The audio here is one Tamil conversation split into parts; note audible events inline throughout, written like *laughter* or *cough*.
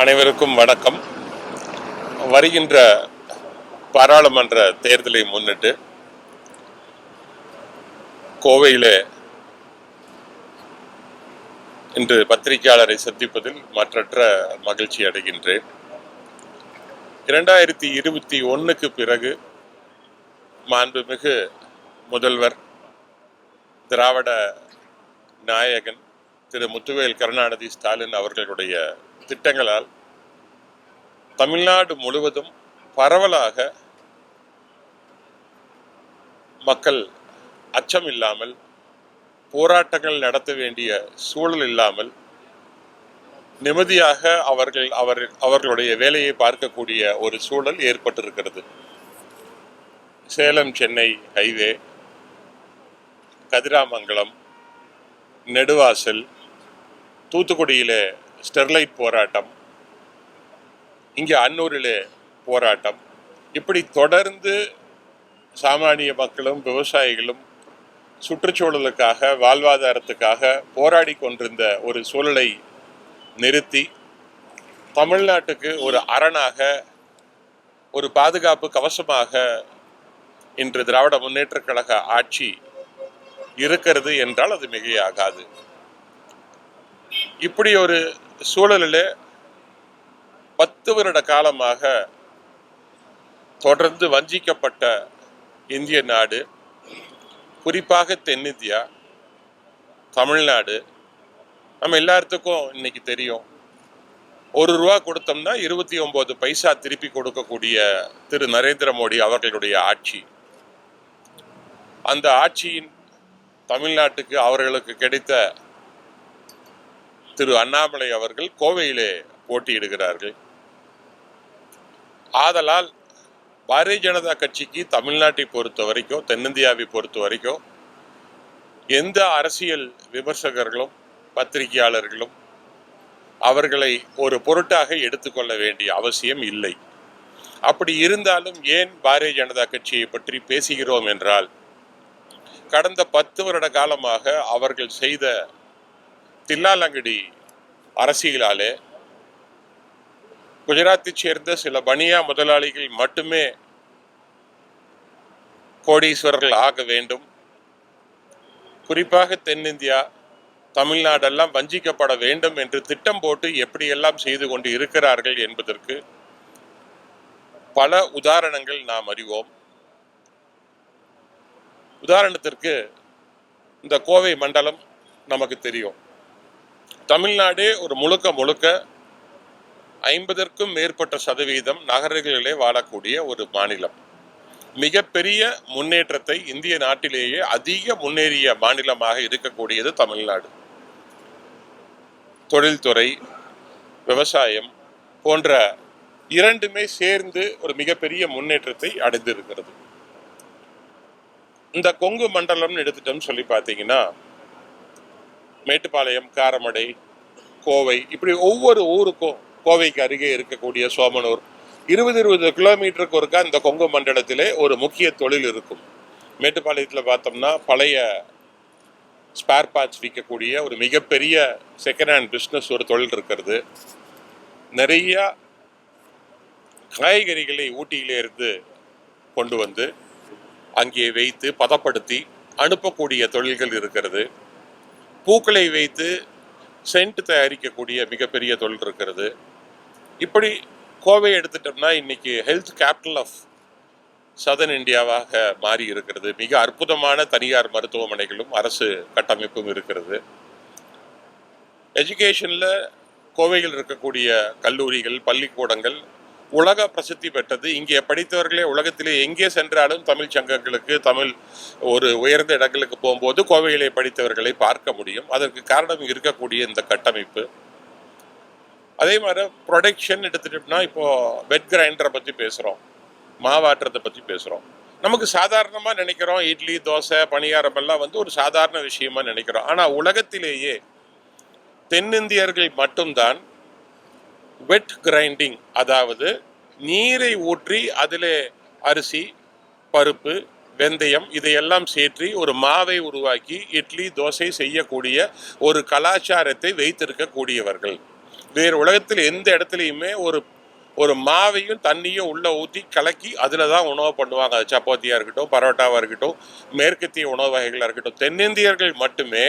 அனைவருக்கும் வணக்கம். வருகின்ற பாராளுமன்ற தேர்தலை முன்னிட்டு கோவையிலே இன்று பத்திரிகையாளரை சந்திப்பதில் மற்றற்ற மகிழ்ச்சி அடைகின்றேன். இரண்டாயிரத்தி இருபத்தி ஒன்றுக்கு பிறகு மாண்புமிகு முதல்வர் திராவிட நாயகன் திரு முத்துவேல் கருணாநிதி ஸ்டாலின் அவர்களுடைய திட்டங்களால் தமிழ்நாடு முழுவதும் பரவலாக மக்கள் அச்சம் இல்லாமல் போராட்டங்கள் நடத்த வேண்டிய சூழல் இல்லாமல் நிம்மதியாக அவர்கள் அவர் அவர்களுடைய வேலையை பார்க்கக்கூடிய ஒரு சூழல் ஏற்பட்டிருக்கிறது. சேலம் சென்னை ஹைவே கதிராமங்கலம் நெடுவாசல் தூத்துக்குடியிலே ஸ்டெர்லைட் போராட்டம் இங்கே அன்னூரிலே போராட்டம். இப்படி தொடர்ந்து சாமானிய மக்களும் விவசாயிகளும் சுற்றுச்சூழலுக்காக வாழ்வாதாரத்துக்காக போராடி கொண்டிருந்த ஒரு சூழலை நிறுத்தி தமிழ்நாட்டுக்கு ஒரு அரணாக ஒரு பாதுகாப்பு கவசமாக இன்று திராவிட முன்னேற்றக் கழக ஆட்சி இருக்கிறது என்றால் அது மிகையாகாது. இப்படி ஒரு சூழலிலே பத்து வருட காலமாக தொடர்ந்து வஞ்சிக்கப்பட்ட இந்திய நாடு குறிப்பாக தென்னிந்தியா தமிழ்நாடு. நம்ம எல்லாத்துக்கும் இன்னைக்கு தெரியும். ஒரு ரூபா கொடுத்தோம்னா இருபத்தி ஒன்பது பைசா திருப்பி கொடுக்கக்கூடிய திரு நரேந்திர மோடி அவர்களுடைய ஆட்சி. அந்த ஆட்சியின் தமிழ்நாட்டுக்கு அவர்களுக்கு கிடைத்த திரு அண்ணாமலை அவர்கள் கோவையிலே போட்டியிடுகிறார்கள். ஆதலால் பாரதிய ஜனதா கட்சிக்கு தமிழ்நாட்டை பொறுத்த வரைக்கும் தென்னிந்தியாவை பொறுத்த வரைக்கும் எந்த அரசியல் விமர்சகர்களும் பத்திரிகையாளர்களும் அவர்களை ஒரு பொருட்டாக எடுத்துக்கொள்ள வேண்டிய அவசியம் இல்லை. அப்படி இருந்தாலும் ஏன் பாரதிய ஜனதா கட்சியை பற்றி பேசுகிறோம் என்றால் கடந்த பத்து வருட காலமாக அவர்கள் செய்த தில்லாலங்கடி அரசியலாலே குஜராத்தை சேர்ந்த சில பனியா முதலாளிகள் மட்டுமே கோடீஸ்வரர்கள் ஆக வேண்டும். குறிப்பாக தென்னிந்தியா தமிழ்நாடெல்லாம் வஞ்சிக்கப்பட வேண்டும் என்று திட்டம் போட்டு எப்படியெல்லாம் செய்து கொண்டு இருக்கிறார்கள் என்பதற்கு பல உதாரணங்கள் நாம் அறிவோம். உதாரணத்திற்கு இந்த கோவை மண்டலம் நமக்கு தெரியும். தமிழ்நாடே ஒரு முழுக்க முழுக்க ஐம்பதற்கும் மேற்பட்ட சதவீதம் நகரங்களிலே வாழக்கூடிய ஒரு மாநிலம். மிகப்பெரிய முன்னேற்றத்தை இந்திய நாட்டிலேயே அதிக முன்னேறிய மாநிலமாக இருக்கக்கூடியது தமிழ்நாடு. தொழில்துறை விவசாயம் போன்ற இரண்டுமே சேர்ந்து ஒரு மிகப்பெரிய முன்னேற்றத்தை அடைந்திருக்கிறது. இந்த கொங்கு மண்டலம்னு எடுத்துட்டோம்னு சொல்லி பார்த்தீங்கன்னா மேட்டுப்பாளையம் காரமடை கோவை இப்படி ஒவ்வொரு ஊருக்கும் கோவைக்கு அருகே இருக்கக்கூடிய சோமனூர். இருபது இருபது கிலோமீட்டருக்கு ஒருக்கா இந்த கொங்கு மண்டலத்திலே ஒரு முக்கிய தொழில் இருக்கும். மேட்டுப்பாளையத்தில் பார்த்தோம்னா பழைய ஸ்பேர் பார்ட்ஸ் விற்கக்கூடிய ஒரு மிகப்பெரிய செகண்ட் ஹேண்ட் பிஸ்னஸ் ஒரு தொழில் இருக்கிறது. நிறைய காய்கறிகளை ஊட்டியிலே இருந்து கொண்டு வந்து அங்கே வைத்து பதப்படுத்தி அனுப்பக்கூடிய தொழில்கள் இருக்கிறது. பூக்களை வைத்து சென்ட் தயாரிக்கக்கூடிய மிகப்பெரிய தொழில் இருக்கிறது. இப்படி கோவை எடுத்துட்டோம்னா இன்னைக்கு ஹெல்த் கேபிட்டல் ஆஃப் சதன் இந்தியாவாக மாறி இருக்கிறது. மிக அற்புதமான தனியார் மருத்துவமனைகளும் அரசு கட்டமைப்பும் இருக்கிறது. எஜுகேஷனில் கோவையில் இருக்கக்கூடிய கல்லூரிகள் பள்ளிக்கூடங்கள் உலக பிரசித்தி பெற்றது. இங்கே படித்தவர்களே உலகத்திலே எங்கே சென்றாலும் தமிழ் சங்கங்களுக்கு தமிழ் ஒரு உயர்ந்த இடங்களுக்கு போகும்போது கோவையிலே படித்தவர்களை பார்க்க முடியும். அதற்கு காரணம் இருக்கக்கூடிய இந்த கட்டமைப்பு. அதே மாதிரி ப்ரொடக்ஷன் எடுத்துட்டோம்னா இப்போ பெட் கிரைண்டரை பற்றி பேசுகிறோம் மாவாட்டுறதை பற்றி பேசுகிறோம் நமக்கு சாதாரணமாக நினைக்கிறோம் இட்லி தோசை பணியாரம் எல்லாம் வந்து ஒரு சாதாரண விஷயமா நினைக்கிறோம். ஆனால் உலகத்திலேயே தென்னிந்தியர்கள் மட்டும்தான் வெட் கிரைண்டிங் அதாவது நீரை ஊற்றி அதில் அரிசி பருப்பு வெந்தயம் இதையெல்லாம் சேற்றி ஒரு மாவை உருவாக்கி இட்லி தோசை செய்யக்கூடிய ஒரு கலாச்சாரத்தை வைத்திருக்கக்கூடியவர்கள். வேறு உலகத்தில் எந்த இடத்துலையுமே ஒரு ஒரு மாவையும் தண்ணியும் உள்ளே ஊற்றி கலக்கி அதில் தான் உணவு பண்ணுவாங்க. அது சப்பாத்தியாக இருக்கட்டும் பரோட்டாவாக இருக்கட்டும் மேற்கத்திய உணவு வகைகளாக இருக்கட்டும். தென்னிந்தியர்கள் மட்டுமே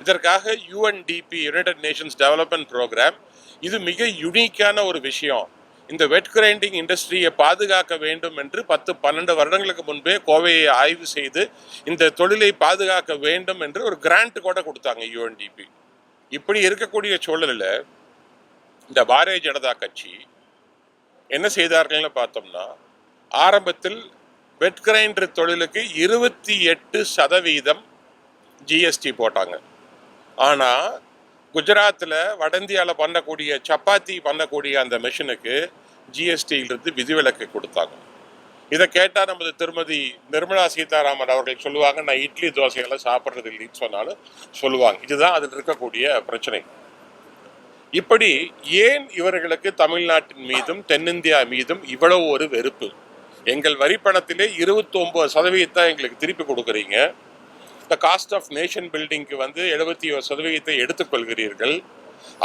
இதற்காக UNDP united nations development programme இது மிக யுனிக்கான ஒரு விஷயம். இந்த வெட் கிரைண்டிங் இண்டஸ்ட்ரியை பாதுகாக்க வேண்டும் என்று பத்து பன்னெண்டு வருடங்களுக்கு முன்பே கோவையை ஆய்வு செய்து இந்த தொழிலை பாதுகாக்க வேண்டும் என்று ஒரு கிராண்ட் கூட கொடுத்தாங்க யூஎன்டிபி இப்படி இருக்கக்கூடிய சூழலில் இந்த பாரதிய ஜனதா கட்சி என்ன செய்தார்கள்னு பார்த்தோம்னா ஆரம்பத்தில் வெட் கிரைண்டர் தொழிலுக்கு இருபத்தி எட்டு சதவீதம் ஜிஎஸ்டி போட்டாங்க. ஆனால் குஜராத்தில் வட இந்தியாவில் பண்ணக்கூடிய சப்பாத்தி பண்ணக்கூடிய அந்த மிஷினுக்கு ஜிஎஸ்டியிலிருந்து விதிவிலக்கு கொடுத்தாங்க. இதை கேட்டால் நமது திருமதி நிர்மலா சீதாராமன் அவர்கள் சொல்லுவாங்க நான் இட்லி தோசையெல்லாம் சாப்பிட்றது இல்லைன்னு சொன்னாலும் சொல்லுவாங்க. இதுதான் அதில் இருக்கக்கூடிய பிரச்சனை. இப்படி ஏன் இவர்களுக்கு தமிழ்நாட்டின் மீதும் தென்னிந்தியா மீதும் இவ்வளவு ஒரு வெறுப்பு? எங்கள் வரிப்பணத்திலே இருபத்தி ஒன்பது சதவீதத்தை எங்களுக்கு திருப்பி கொடுக்குறீங்க. த காஸ்ட் ஆஃப் நேஷன் பில்டிங்க்கு வந்து எழுபத்தி ஒரு சதவீதத்தை எடுத்துக்கொள்கிறீர்கள்.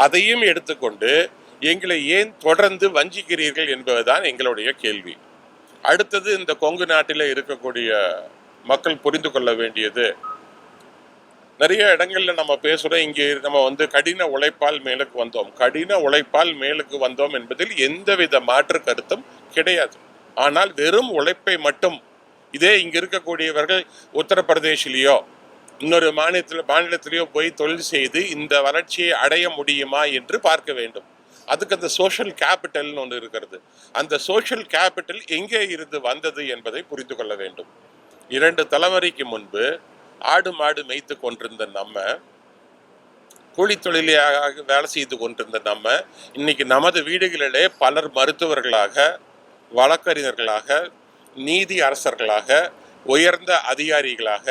அதையும் எடுத்துக்கொண்டு எங்களை ஏன் தொடர்ந்து வஞ்சிக்கிறீர்கள் என்பதுதான் எங்களுடைய கேள்வி. அடுத்தது இந்த கொங்கு நாட்டில் இருக்கக்கூடிய மக்கள் புரிந்து கொள்ள வேண்டியது. நிறைய இடங்களில் நம்ம பேசுகிறோம் இங்கே நம்ம வந்து கடின உழைப்பால் மேலுக்கு வந்தோம். கடின உழைப்பால் மேலுக்கு வந்தோம் என்பதில் எந்தவித மாற்று கருத்தும் கிடையாது. ஆனால் வெறும் உழைப்பை மட்டும். இதே இங்கே இருக்கக்கூடியவர்கள் உத்தரப்பிரதேசிலேயோ இன்னொரு மாநிலத்தில் மாநிலத்திலேயோ போய் தொழில் செய்து இந்த வளர்ச்சியை அடைய முடியுமா என்று பார்க்க வேண்டும். அதுக்கு அந்த சோஷியல் கேபிட்டல்னு ஒன்று இருக்கிறது. அந்த சோஷியல் கேபிட்டல் எங்கே இருந்து வந்தது என்பதை புரிந்து கொள்ள வேண்டும். இரண்டு தலைமுறைக்கு முன்பு ஆடு மாடு மேய்த்து கொண்டிருந்த நம்ம கூலி தொழிலாக வேலை செய்து கொண்டிருந்த நம்ம இன்னைக்கு நமது வீடுகளிலே பலர் மருத்துவர்களாக வழக்கறிஞர்களாக நீதி அரசர்களாக உயர்ந்த அதிகாரிகளாக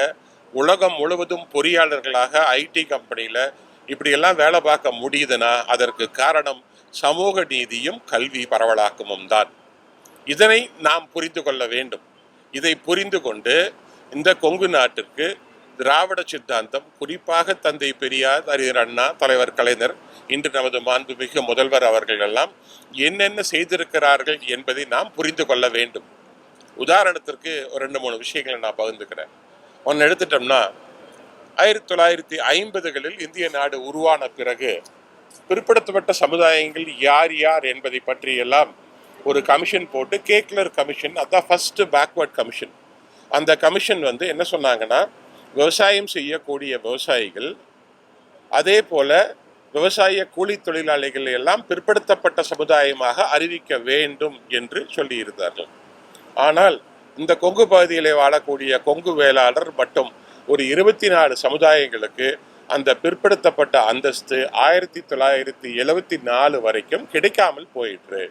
உலகம் முழுவதும் பொறியாளர்களாக ஐடி கம்பெனியில் இப்படியெல்லாம் வேலை பார்க்க முடியுதுன்னா அதற்கு காரணம் சமூக நீதியும் கல்வி பரவலாக்கமும் தான். இதனை நாம் புரிந்து கொள்ள வேண்டும். இதை புரிந்து கொண்டு இந்த கொங்கு நாட்டிற்கு திராவிட சித்தாந்தம் குறிப்பாக தந்தை பெரியார் அறிஞர் அண்ணா தலைவர் கலைஞர் இன்று நமது மாண்புமிகு முதல்வர் அவர்கள் எல்லாம் என்னென்ன செய்திருக்கிறார்கள் என்பதை நாம் புரிந்து கொள்ள வேண்டும். உதாரணத்திற்கு ஒரு ரெண்டு மூணு விஷயங்களை நான் பகிர்ந்துக்கிறேன். ஒன்று எடுத்துட்டோம்னா ஆயிரத்தி தொள்ளாயிரத்தி ஐம்பதுகளில் இந்திய நாடு உருவான பிறகு பிற்படுத்தப்பட்ட சமுதாயங்கள் யார் யார் என்பதை பற்றி எல்லாம் ஒரு கமிஷன் போட்டு கேக்லர் கமிஷன் அதான் ஃபஸ்ட்டு பேக்வர்ட் கமிஷன் அந்த கமிஷன் வந்து என்ன சொன்னாங்கன்னா விவசாயம் செய்யக்கூடிய விவசாயிகள் அதே போல விவசாய கூலி தொழிலாளிகள் எல்லாம் பிற்படுத்தப்பட்ட சமுதாயமாக அறிவிக்க வேண்டும் என்று சொல்லியிருந்தார்கள். ஆனால் இந்த கொங்கு பகுதியிலே வாழக்கூடிய கொங்கு வேளாளர் மட்டும் ஒரு இருபத்தி நாலு சமுதாயங்களுக்கு அந்த பிற்படுத்தப்பட்ட அந்தஸ்து ஆயிரத்தி தொள்ளாயிரத்தி எழுவத்தி நாலு வரைக்கும் கிடைக்காமல் போயிற்று.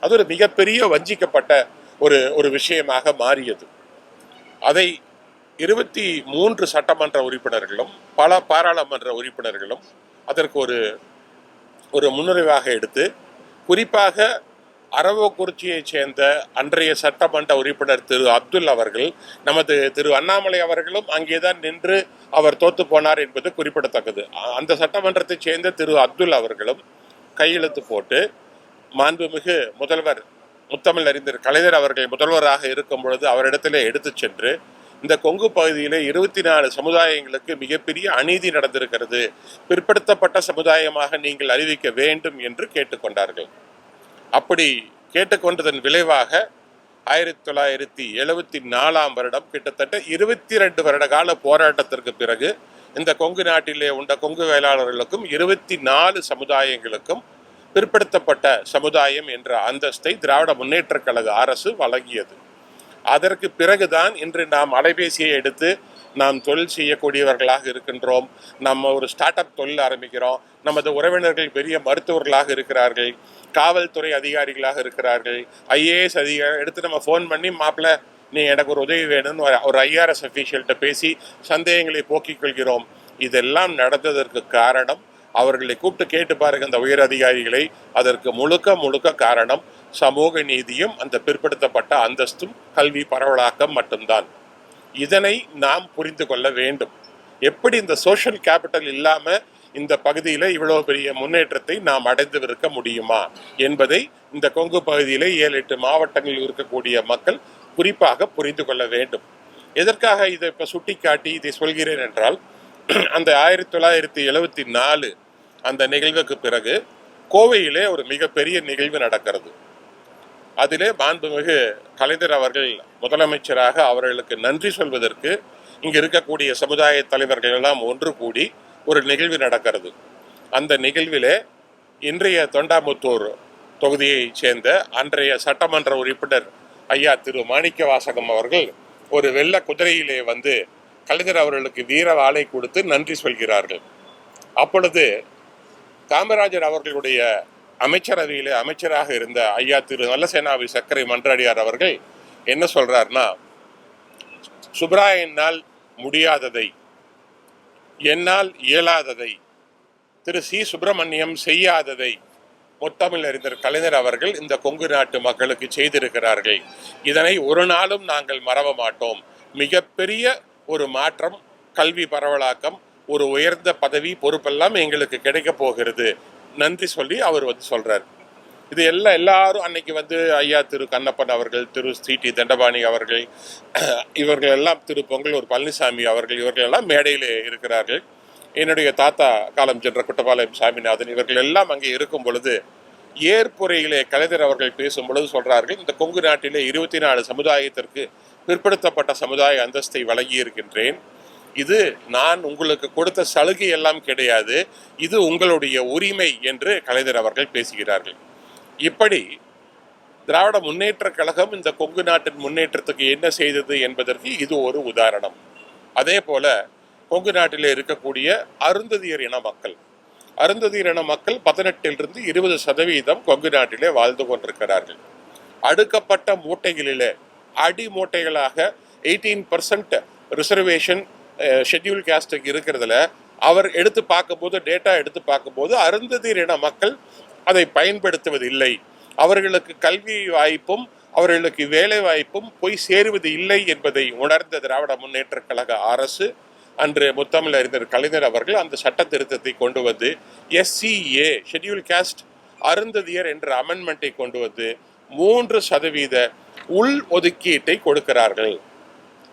அது ஒரு மிகப்பெரிய வஞ்சிக்கப்பட்ட ஒரு ஒரு விஷயமாக மாறியது. அதை இருபத்தி மூன்று சட்டமன்ற உறுப்பினர்களும் பல பாராளுமன்ற உறுப்பினர்களும் அதற்கு ஒரு ஒரு முன்னுரிவாக எடுத்து குறிப்பாக அரவக்குறிச்சியைச் சேர்ந்த அன்றைய சட்டமன்ற உறுப்பினர் திரு அப்துல் அவர்கள் நமது திரு அண்ணாமலை அவர்களும் அங்கேதான் நின்று அவர் தோத்து போனார் என்பது குறிப்பிடத்தக்கது. அந்த சட்டமன்றத்தைச் சேர்ந்த திரு அப்துல் அவர்களும் கையெழுத்து போட்டு மாண்புமிகு முதல்வர் முத்தமிழ் அறிஞர் கலைஞர் அவர்கள் முதல்வராக இருக்கும் பொழுது அவரிடத்திலே எடுத்துச் சென்று இந்த கொங்கு பகுதியில் இருபத்தி நாலு சமுதாயங்களுக்கு மிகப்பெரிய அநீதி நடந்திருக்கிறது. பிற்படுத்தப்பட்ட சமுதாயமாக நீங்கள் அறிவிக்க வேண்டும் என்று கேட்டுக்கொண்டார்கள் அப்படி கேட்டுக்கொண்டதன் விளைவாக ஆயிரத்தி தொள்ளாயிரத்தி எழுபத்தி நாலாம் வருடம் கிட்டத்தட்ட இருபத்தி ரெண்டு வருட கால போராட்டத்திற்கு பிறகு இந்த கொங்கு நாட்டிலே உண்ட கொங்கு வேளாளர்களுக்கும் இருபத்தி நாலு சமுதாயங்களுக்கும் பிற்படுத்தப்பட்ட சமுதாயம் என்ற அந்தஸ்தை திராவிட முன்னேற்றக் கழக அரசு வழங்கியது. அதற்கு பிறகுதான் இன்று நாம் அலைபேசியை எடுத்து நாம் தொழில் செய்யக்கூடியவர்களாக இருக்கின்றோம். நம்ம ஒரு ஸ்டார்ட் அப் தொழில் ஆரம்பிக்கிறோம். நமது உறவினர்கள் பெரிய மருத்துவர்களாக இருக்கிறார்கள். காவல்துறை அதிகாரிகளாக இருக்கிறார்கள். ஐஏஎஸ் அதிகாரி எடுத்து நம்ம ஃபோன் பண்ணி மாப்பிள்ள நீ எனக்கு ஒரு உதவி வேணும்னு ஒரு- ஒரு ஐஆர்எஸ் அஃபீஷியல்கிட்ட பேசி சந்தேகங்களை போக்கிக் கொள்கிறோம். இதெல்லாம் நடந்ததற்கு காரணம் அவர்களை கூப்பிட்டு கேட்டு பாருங்க அந்த உயர் அதிகாரிகளை. அதற்கு முழுக்க முழுக்க காரணம் சமூக நீதியும் அந்த பிற்படுத்தப்பட்ட அந்தஸ்தும் கல்வி பரவலாக்கம் மட்டும்தான். இதனை நாம் புரிந்து கொள்ள வேண்டும். எப்படி இந்த சோஷியல் கேபிட்டல் இல்லாம இந்த பகுதியில் இவ்வளவு பெரிய முன்னேற்றத்தை நாம் அடைந்திருக்க முடியுமா என்பதை இந்த கொங்கு பகுதியில் ஏழு எட்டு மாவட்டங்களில் இருக்கக்கூடிய மக்கள் குறிப்பாக புரிந்து கொள்ள வேண்டும். எதற்காக இதை இப்போ சுட்டிக்காட்டி இதை சொல்கிறேன் என்றால் அந்த ஆயிரத்தி தொள்ளாயிரத்தி எழுபத்தி நாலு அந்த நிகழ்வுக்கு பிறகு கோவையிலே ஒரு மிகப்பெரிய நிகழ்வு நடக்கிறது. அதிலே மாண்புமிகு கலைஞர் அவர்கள் முதலமைச்சராக அவர்களுக்கு நன்றி சொல்வதற்கு இங்கு இருக்கக்கூடிய சமுதாய தலைவர்கள் எல்லாம் ஒன்று கூடி ஒரு நிகழ்வு நடக்கிறது. அந்த நிகழ்விலே இன்றைய தொண்டாமுத்தூர் தொகுதியைச் சேர்ந்த அன்றைய சட்டமன்ற உறுப்பினர் ஐயா திரு மாணிக்க வாசகம் அவர்கள் ஒரு வெள்ள குதிரையிலே வந்து கலைஞர் அவர்களுக்கு வீர வாழை கொடுத்து நன்றி சொல்கிறார்கள். அப்பொழுது காமராஜர் அவர்களுடைய அமைச்சரவையில் அமைச்சராக இருந்த ஐயா திரு நல்லசேனாவி சர்க்கரை மன்றாடியார் அவர்கள் என்ன சொல்றாருன்னா சுப்ராயனால் முடியாததை என்னால் இயலாததை திரு சி சுப்பிரமணியம் செய்யாததை முத்தமிழ் அறிஞர் கலைஞர் அவர்கள் இந்த கொங்கு நாட்டு மக்களுக்கு செய்திருக்கிறார்கள். இதனை ஒரு நாளும் நாங்கள் மறவ மாட்டோம். மிகப்பெரிய ஒரு மாற்றம் கல்வி பரவலாக்கம் ஒரு உயர்ந்த பதவி பொறுப்பெல்லாம் எங்களுக்கு கிடைக்க போகிறது. நன்றி சொல்லி அவர் வந்து சொல்கிறார் இது எல்லாம் எல்லாரும் அன்னைக்கு வந்து ஐயா திரு கண்ணப்பன் அவர்கள் திரு ஸ்ரீடி டி தண்டபாணி அவர்கள் *clears throat* இவர்கள் எல்லாம் திரு பொங்கலூர் பழனிசாமி அவர்கள் இவர்கள் எல்லாம் மேடையில் இருக்கிறார்கள். என்னுடைய தாத்தா காலம் சென்ற குட்டபாளையம் சாமிநாதன் இவர்கள் எல்லாம் அங்கே இருக்கும் பொழுது ஏற்புரையிலே கலைஞர் அவர்கள் பேசும் பொழுது சொல்கிறார்கள் இந்த கொங்கு நாட்டிலே இருபத்தி நாலு சமுதாயத்திற்கு பிற்படுத்தப்பட்ட சமுதாய அந்தஸ்தை வழங்கி இருக்கின்றேன் இது நான் உங்களுக்கு கொடுத்த சலுகை எல்லாம் கிடையாது. இது உங்களுடைய உரிமை என்று கலைஞர் அவர்கள் பேசுகிறார்கள். இப்படி திராவிட முன்னேற்ற கழகம் இந்த கொங்கு நாட்டின் முன்னேற்றத்துக்கு என்ன செய்தது என்பதற்கு இது ஒரு உதாரணம். அதே போல கொங்கு நாட்டிலே இருக்கக்கூடிய அருந்ததியர் இன மக்கள். அருந்ததியர் இன மக்கள் பதினெட்டிலிருந்து இருபது சதவீதம் கொங்கு நாட்டிலே வாழ்ந்து கொண்டிருக்கிறார்கள். அடுக்கப்பட்ட மூட்டைகளிலே அடி மூட்டைகளாக எயிட்டீன் பர்சன்ட் ரிசர்வேஷன் ஷெட்யூல் கேஸ்டுக்கு இருக்கிறதுல அவர் எடுத்து பார்க்கும்போது டேட்டா எடுத்து பார்க்கும்போது அருந்ததீர் இன மக்கள் அதை பயன்படுத்துவதில்லை. அவர்களுக்கு கல்வி வாய்ப்பும் அவர்களுக்கு வேலை வாய்ப்பும் போய் சேருவது இல்லை என்பதை உணர்ந்த திராவிட முன்னேற்ற கழக அரசு அன்று முத்தமிழ் அறிஞர் கலைஞர் அவர்கள் அந்த சட்ட திருத்தத்தை கொண்டு வந்து எஸ்சிஏ ஷெட்யூல் காஸ்ட் அருந்ததியர் என்ற அமெண்ட்மெண்ட்டை கொண்டு வந்து மூன்று சதவீத உள் ஒதுக்கீட்டை கொடுக்கிறார்கள்.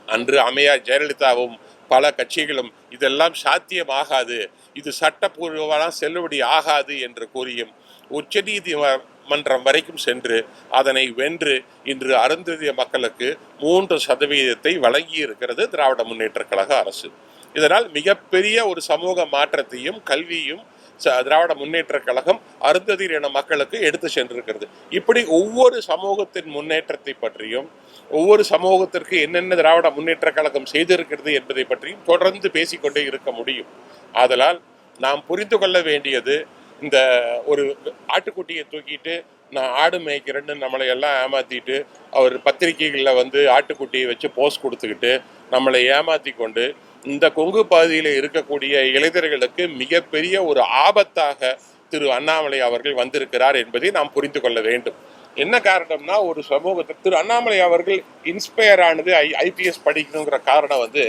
அன்று அம்மையார் ஜெயலலிதாவும் பல கட்சிகளும் இதெல்லாம் சாத்தியமாகாது. இது சட்டப்பூர்வமான செல்லுபடி ஆகாது என்று கூறியும் உச்சநீதிமன்றம் வரைக்கும் சென்று அதனை வென்று இன்று அருந்ததிய மக்களுக்கு மூன்று சதவீதத்தை வழங்கி இருக்கிறது திராவிட முன்னேற்ற கழக அரசு. இதனால் மிகப்பெரிய ஒரு சமூக மாற்றத்தையும் கல்வியும் திராவிட முன்னேற்ற கழகம் அருந்ததியர் என மக்களுக்கு எடுத்து சென்றிருக்கிறது. இப்படி ஒவ்வொரு சமூகத்தின் முன்னேற்றத்தை பற்றியும் ஒவ்வொரு சமூகத்திற்கு என்னென்ன திராவிட முன்னேற்ற கழகம் செய்திருக்கிறது என்பதை பற்றியும் தொடர்ந்து பேசிக்கொண்டே இருக்க முடியும். ஆதலால் நாம் புரிந்து கொள்ள வேண்டியது இந்த ஒரு ஆட்டுக்குட்டியை தூக்கிட்டு நான் ஆடு மேய்க்கிறேன்னு நம்மளை எல்லாம் ஏமாத்திட்டு அவர் பத்திரிகைகளில் வந்து ஆட்டுக்குட்டியை வச்சு போஸ்ட் கொடுத்துக்கிட்டு நம்மளை ஏமாத்தி கொண்டு இந்த கொங்கு பகுதியில் இருக்கக்கூடிய இளைஞர்களுக்கு மிகப்பெரிய ஒரு ஆபத்தாக திரு அண்ணாமலை அவர்கள் வந்திருக்கிறார் என்பதை நாம் புரிந்து கொள்ள வேண்டும். என்ன காரணம்னா ஒரு சமூகத்தை திரு அண்ணாமலை அவர்கள் இன்ஸ்பயர் ஆனது ஐ ஐபிஎஸ் படிக்கணுங்கிற காரணம் வந்து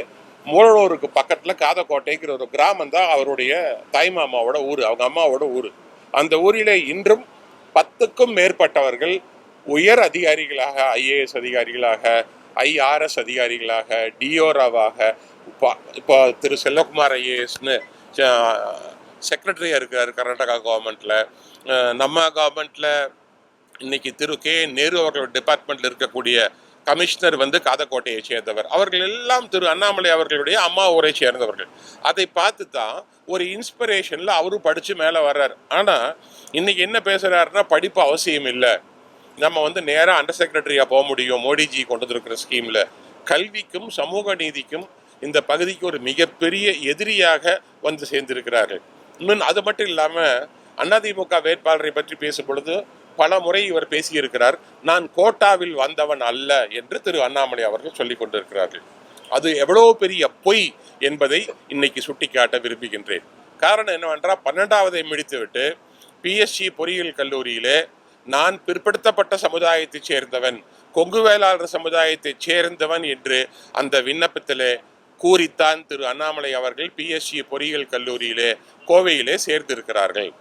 மூலனூருக்கு பக்கத்தில் காதக்கோட்டைங்கிற ஒரு கிராமம் தான் அவருடைய தாய்மாமாவோட ஊர் அவங்க அம்மாவோட ஊர். அந்த ஊரிலே இன்றும் பத்துக்கும் மேற்பட்டவர்கள் உயர் அதிகாரிகளாக ஐஏஎஸ் அதிகாரிகளாக ஐஆர்எஸ் அதிகாரிகளாக டிஓராவாக இப்போ இப்போ திரு செல்வகுமார் ஐஏஎஸ்னு செக்ரட்டரியாக இருக்கார் கர்நாடகா கவர்மெண்ட்டில் நம்ம கவர்மெண்ட்டில் இன்னைக்கு திரு கே நேரு அவர்களோட டிபார்ட்மெண்ட்டில் இருக்கக்கூடிய கமிஷனர் வந்து காதக்கோட்டையை சேர்ந்தவர். அவர்கள் எல்லாம் திரு அண்ணாமலை அவர்களுடைய அம்மா ஊரை சேர்ந்தவர்கள். அதை பார்த்து தான் ஒரு இன்ஸ்பிரேஷனில் அவரும் படித்து மேலே வர்றார். ஆனால் இன்னைக்கு என்ன பேசுகிறாருன்னா படிப்பு அவசியம் இல்லை. நம்ம வந்து நேராக அண்டர் செக்ரட்டரியாக போக முடியும். மோடிஜி கொண்டு வந்திருக்கிற ஸ்கீமில் கல்விக்கும் சமூக நீதிக்கும் இந்த பகுதிக்கு ஒரு மிகப்பெரிய எதிரியாக வந்து சேர்ந்திருக்கிறார்கள். இன்னும் அது மட்டும் இல்லாமல் அதிமுக வேட்பாளரை பற்றி பேசும் பொழுது பல முறை இவர் பேசியிருக்கிறார் நான் கோட்டாவில் வந்தவன் அல்ல என்று திரு அண்ணாமலை அவர்கள் சொல்லிக் கொண்டிருக்கிறார்கள். அது எவ்வளோ பெரிய பொய் என்பதை இன்னைக்கு சுட்டிக்காட்ட விரும்புகின்றேன். காரணம் என்னவென்றால் பன்னெண்டாவதை முடித்துவிட்டு பிஎஸ்சி பொறியியல் கல்லூரியிலே நான் பிற்படுத்தப்பட்ட சமுதாயத்தைச் சேர்ந்தவன் கொங்கு வேளாளர் சமுதாயத்தைச் சேர்ந்தவன் என்று அந்த விண்ணப்பத்திலே கூறித்தான் திரு அண்ணாமலை அவர்கள் பிஎஸ்சி பொறியியல் கல்லூரியிலே கோவையிலே சேர்ந்திருக்கிறார்கள்.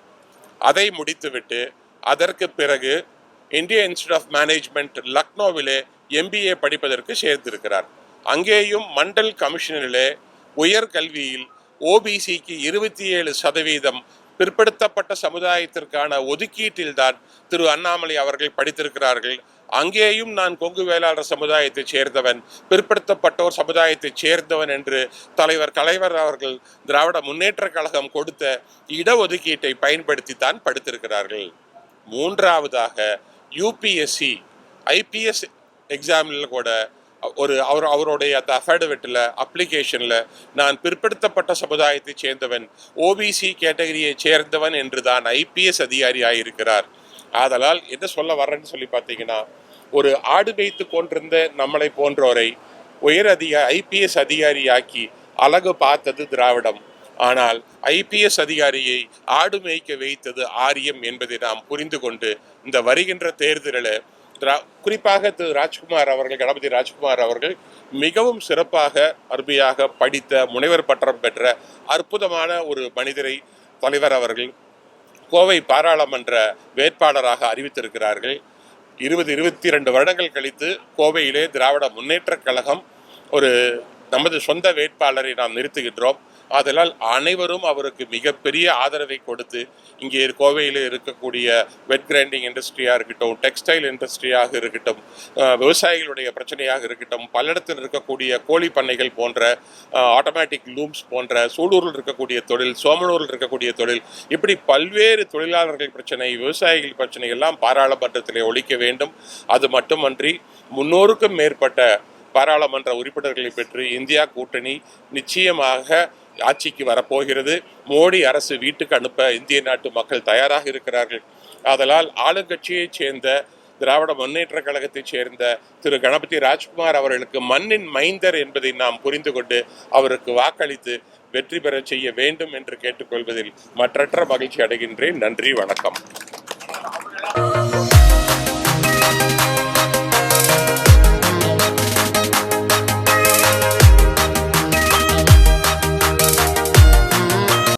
அதை முடித்துவிட்டு அதற்கு பிறகு இந்திய இன்ஸ்டியூட் ஆஃப் மேனேஜ்மெண்ட் லக்னோவிலே எம்பிஏ படிப்பதற்கு சேர்ந்திருக்கிறார். அங்கேயும் மண்டல் கமிஷனிலே உயர்கல்வியில் ஓபிசிக்கு இருபத்தி ஏழு சதவீதம் பிற்படுத்தப்பட்ட சமுதாயத்திற்கான ஒதுக்கீட்டில்தான் திரு அண்ணாமலை அவர்கள் படித்திருக்கிறார்கள். அங்கேயும் நான் கொங்கு வேளாளர் சமுதாயத்தைச் சேர்ந்தவன் பிற்படுத்தப்பட்டோர் சமுதாயத்தைச் சேர்ந்தவன் என்று தலைவர் கலைவர் அவர்கள் திராவிட முன்னேற்ற கழகம் கொடுத்த இடஒதுக்கீட்டை பயன்படுத்தி தான் படுத்திருக்கிறார்கள். மூன்றாவதாக யூபிஎஸ்சி ஐபிஎஸ் எக்ஸாமில் கூட ஒரு அவர் அவருடைய அந்த அஃபேடவிட்டில் அப்ளிகேஷனில் நான் பிற்படுத்தப்பட்ட சமுதாயத்தைச் சேர்ந்தவன் ஓபிசி கேட்டகரியை சேர்ந்தவன் என்று தான் ஐபிஎஸ் அதிகாரி ஆயிருக்கிறார். ஆதலால் என்ன சொல்ல வர்றேன்னு சொல்லி பார்த்தீங்கன்னா ஒரு ஆடு மேய்த்து கொண்டிருந்த நம்மளை போன்றோரை உயர் அதிகாரி ஐபிஎஸ் அதிகாரியாக்கி அழகு பார்த்தது திராவிடம். ஆனால் ஐபிஎஸ் அதிகாரியை ஆடு மேய்க்க வைத்தது ஆரியம் என்பதை நாம் புரிந்து கொண்டு இந்த வருகின்ற தேர்தலில் திரா குறிப்பாக திரு ராஜ்குமார் அவர்கள் கணபதி ராஜ்குமார் அவர்கள் மிகவும் சிறப்பாக அருமையாக படித்த முனைவர் பட்டம் பெற்ற அற்புதமான ஒரு மனிதரை தலைவர் அவர்கள் கோவை பாராளுமன்ற வேட்பாளராக அறிவித்திருக்கிறார்கள். இருபது இருபத்தி ரெண்டு வருடங்கள் கழித்து கோவையிலே திராவிட முன்னேற்றக் கழகம் ஒரு நமது சொந்த வேட்பாளரை நாம் நிறுத்துகின்றோம். ஆதலால் அனைவரும் அவருக்கு மிகப்பெரிய ஆதரவை கொடுத்து இங்கே கோவையில் இருக்கக்கூடிய வெட் கிரைண்டிங் இண்டஸ்ட்ரியாக இருக்கட்டும் டெக்ஸ்டைல் இண்டஸ்ட்ரியாக இருக்கட்டும் விவசாயிகளுடைய பிரச்சனையாக இருக்கட்டும் பல்லடத்தில் இருக்கக்கூடிய கோழி பண்ணைகள் போன்ற ஆட்டோமேட்டிக் லூம்ஸ் போன்ற சூலூரில் இருக்கக்கூடிய தொழில் சோமனூரில் இருக்கக்கூடிய தொழில் இப்படி பல்வேறு தொழிலாளர்கள் பிரச்சனை விவசாயிகள் பிரச்சனை எல்லாம் பாராளுமன்றத்தில் ஒழிக்க வேண்டும். அது மட்டுமன்றி முன்னூறுக்கும் மேற்பட்ட பாராளுமன்ற உறுப்பினர்களை பெற்று இந்தியா கூட்டணி நிச்சயமாக ஆட்சிக்கு வரப்போகிறது. மோடி அரசு வீட்டுக்கு அனுப்ப இந்திய நாட்டு மக்கள் தயாராக இருக்கிறார்கள். ஆதலால் ஆளுங்கட்சியைச் சேர்ந்த திராவிட முன்னேற்ற கழகத்தைச் சேர்ந்த திரு கணபதி ராஜ்குமார் அவர்களுக்கு மண்ணின் மைந்தர் என்பதை நாம் புரிந்து கொண்டு அவருக்கு வாக்களித்து வெற்றி பெறச் செய்ய வேண்டும் என்று கேட்டுக்கொள்வதில் மற்றற்ற மகிழ்ச்சி அடைகின்றேன். நன்றி வணக்கம்.